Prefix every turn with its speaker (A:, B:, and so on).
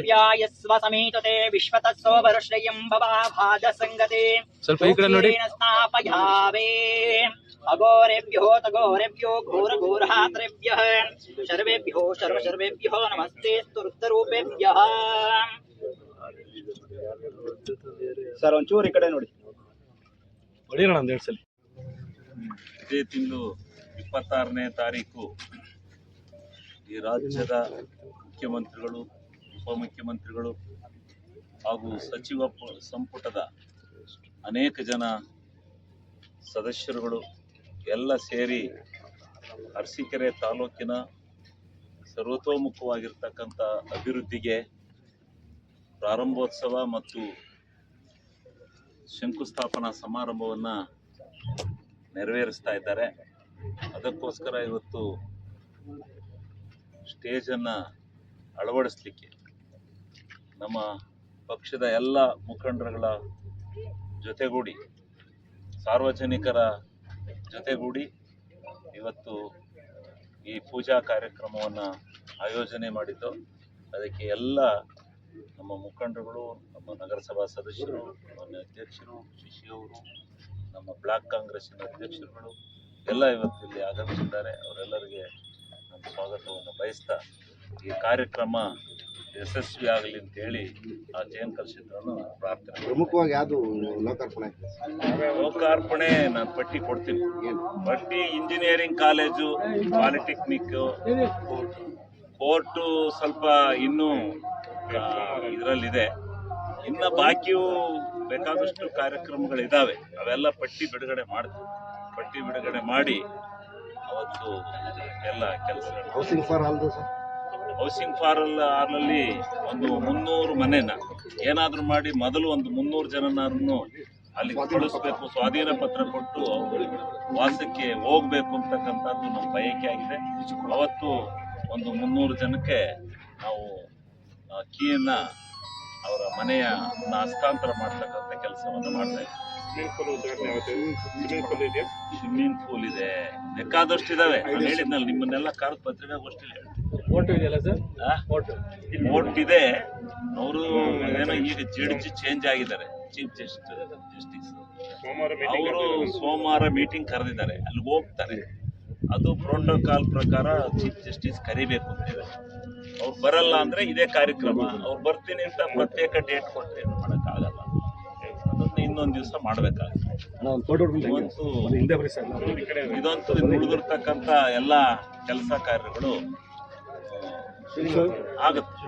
A: ವ್ಯಾಯಸ್ವ ಸಮೀತತೆ ವಿಶ್ವತತ್ಸೋಪರಶ್ರಯಂ ಭವಾಭಾದ ಸಂಗತೆ
B: ಸ್ವಲ್ಪ ಈ ಕಡೆ ನೋಡಿ.
A: ಸ್ನಾಪಯಾವೇ ಅಘೋರೆಭ್ಯೋ ತಘೋರೆಭ್ಯೋ ಘೋರ ಘೋರಾತ್ರೇಭ್ಯ ಸರ್ವೇಭ್ಯೋ ಸರ್ವ ಸರ್ವೇಭ್ಯೋ ನಮಸ್ತೆ ಸ್ತುರುತ್ತರೂಪೇಭ್ಯ ಸರ್ ಒಂಚೂರು ಈ ಕಡೆ ನೋಡಿ.
B: ಹೊಡಿಯೋಣ ಒಂದ್ ಎರಡು ಸಲ.
C: ಇದೇ ತಿಂಗಳು ಇಪ್ಪತ್ತಾರನೇ ತಾರೀಕು ಈ ರಾಜ್ಯದ ಮುಖ್ಯಮಂತ್ರಿಗಳು ಉಪಮುಖ್ಯಮಂತ್ರಿಗಳು ಹಾಗೂ ಸಚಿವ ಸಂಪುಟದ ಅನೇಕ ಜನ ಸದಸ್ಯರುಗಳು ಎಲ್ಲ ಸೇರಿ ಅರಸೀಕೆರೆ ತಾಲೂಕಿನ ಸರ್ವತೋಮುಖವಾಗಿರ್ತಕ್ಕಂಥ ಅಭಿವೃದ್ಧಿಗೆ ಪ್ರಾರಂಭೋತ್ಸವ ಮತ್ತು ಶಂಕುಸ್ಥಾಪನಾ ಸಮಾರಂಭವನ್ನು ನೆರವೇರಿಸ್ತಾ ಇದ್ದಾರೆ. ಅದಕ್ಕೋಸ್ಕರ ಇವತ್ತು ಸ್ಟೇಜನ್ನು ಅಳವಡಿಸ್ಲಿಕ್ಕೆ ನಮ್ಮ ಪಕ್ಷದ ಎಲ್ಲ ಮುಖಂಡರುಗಳ ಜೊತೆಗೂಡಿ, ಸಾರ್ವಜನಿಕರ ಜೊತೆಗೂಡಿ ಇವತ್ತು ಈ ಪೂಜಾ ಕಾರ್ಯಕ್ರಮವನ್ನು ಆಯೋಜನೆ ಮಾಡಿದ್ದು. ಅದಕ್ಕೆ ಎಲ್ಲ ನಮ್ಮ ಮುಖಂಡರುಗಳು, ನಮ್ಮ ನಗರಸಭಾ ಸದಸ್ಯರು ನಮ್ಮ ಅಧ್ಯಕ್ಷರು ಶಿಶಿಯವರು ನಮ್ಮ ಬ್ಲಾಕ್ ಕಾಂಗ್ರೆಸ್ಸಿನ ಅಧ್ಯಕ್ಷರುಗಳು ಎಲ್ಲ ಇವತ್ತು ಇಲ್ಲಿ ಆಗಮಿಸಿದ್ದಾರೆ. ಅವರೆಲ್ಲರಿಗೆ ನಮ್ಮ ಸ್ವಾಗತವನ್ನು ಬಯಸ್ತಾ ಈ ಕಾರ್ಯಕ್ರಮ ಯಶಸ್ವಿ ಆಗಲಿ ಅಂತೇಳಿ ಆ ಜಯನ್ ಕಲಿಸಿದ್ರು ಪ್ರಾರ್ಥನೆ
D: ಪ್ರಮುಖವಾಗಿ ಯಾವುದು ಲೋಕಾರ್ಪಣೆ?
C: ಲೋಕಾರ್ಪಣೆ ನಾನು ಪಟ್ಟಿ ಕೊಡ್ತೀನಿ. ಪಟ್ಟಿ ಇಂಜಿನಿಯರಿಂಗ್ ಕಾಲೇಜು ಪಾಲಿಟೆಕ್ನಿಕ್ ಕೋರ್ಟು. ಸ್ವಲ್ಪ ಇನ್ನೂ ಇದರಲ್ಲಿದೆ. ಇನ್ನು ಬಾಕಿಯೂ ಬೇಕಾದಷ್ಟು ಕಾರ್ಯಕ್ರಮಗಳಿದ್ದಾವೆ ಅವೆಲ್ಲ ಪಟ್ಟಿ ಬಿಡುಗಡೆ ಮಾಡ್ತೀವಿ. ಪಟ್ಟಿ ಬಿಡುಗಡೆ ಮಾಡಿ ಅವತ್ತು ಎಲ್ಲ ಕೆಲಸ
D: ಹೌಸಿಂಗ್ ಫಾರ್ ಆಲ್ದು ಸರ್
C: ಹೌಸಿಂಗ್ ಫಾರಲ್ ಆರ್ನಲ್ಲಿ ಒಂದು ಮುನ್ನೂರು ಮನೆನ ಏನಾದರೂ ಮಾಡಿ ಮೊದಲು ಒಂದು ಮುನ್ನೂರು ಜನನಾದ್ರೂ ಅಲ್ಲಿ ಕಳಿಸ್ಬೇಕು ಸ್ವಾಧೀನ ಪತ್ರ ಕೊಟ್ಟು ಅವರು ವಾಸಕ್ಕೆ ಹೋಗ್ಬೇಕು ಅಂತಕ್ಕಂಥದ್ದು ನಮ್ಮ ಬಯಕೆ ಆಗಿದೆ. ಅವತ್ತು ಒಂದು ಮುನ್ನೂರು ಜನಕ್ಕೆ ನಾವು ಕೀಯನ್ನು ಅವರ ಮನೆಯ ಹಸ್ತಾಂತರ ಮಾಡ್ತಕ್ಕಂಥ ಕೆಲಸವನ್ನು ಮಾಡ್ತಾ ಸ್ವಿಮ್ಮಿಂಗ್ ಪೂಲ್ ಇದೆ. ಬೇಕಾದಷ್ಟು ಇದಾವೆ ನಾನು ಹೇಳಿದ್ನಲ್ಲ ನಿಮ್ಮನ್ನೆಲ್ಲ ಕರೆದು ಪತ್ರಿಕಾಗೋಷ್ಠಿಲಿ
B: ಇದೆಯಲ್ಲ ಸರ್
C: ಆ?
B: ಈ
C: ಕೋರ್ಟ್ ಇದೆ. ಅವರು ಏನೋ ಈಗ ಜಡ್ಜ್ ಚೇಂಜ್ ಆಗಿದ್ದಾರೆ. ಚೀಫ್ ಜಸ್ಟಿಸ್ ಜಸ್ಟಿಸ್ ಅವರು ಸೋಮವಾರ ಮೀಟಿಂಗ್ ಕರೆದಿದ್ದಾರೆ. ಅಲ್ಲಿ ಹೋಗ್ತಾರೆ. ಅದು ಪ್ರೋಟೋಕಾಲ್ ಪ್ರಕಾರ ಚೀಫ್ ಜಸ್ಟಿಸ್ ಕರಿಬೇಕು ಅಂತ ಅಂತಿದೆ ಅವ್ರು ಬರಲ್ಲ ಅಂದ್ರೆ ಇದೇ ಕಾರ್ಯಕ್ರಮ. ಅವ್ರು ಬರ್ತೀನಿ ಅಂತ ಪ್ರತ್ಯೇಕ ಡೇಟ್ ಕೊಟ್ಟರೆ ಏನು ಮಾಡೋಕ್ಕಾಗಲ್ಲ. ಅದನ್ನ ಇನ್ನೊಂದು ದಿವಸ ಮಾಡಬೇಕಾಗುತ್ತೆ.
D: ಇದಂತೂ
C: ಇದಂತೂ ಉಳಿದಿರ್ತಕ್ಕಂಥ ಎಲ್ಲ ಕೆಲಸ ಕಾರ್ಯಗಳು ಆ, ಆಗುತ್ತೆ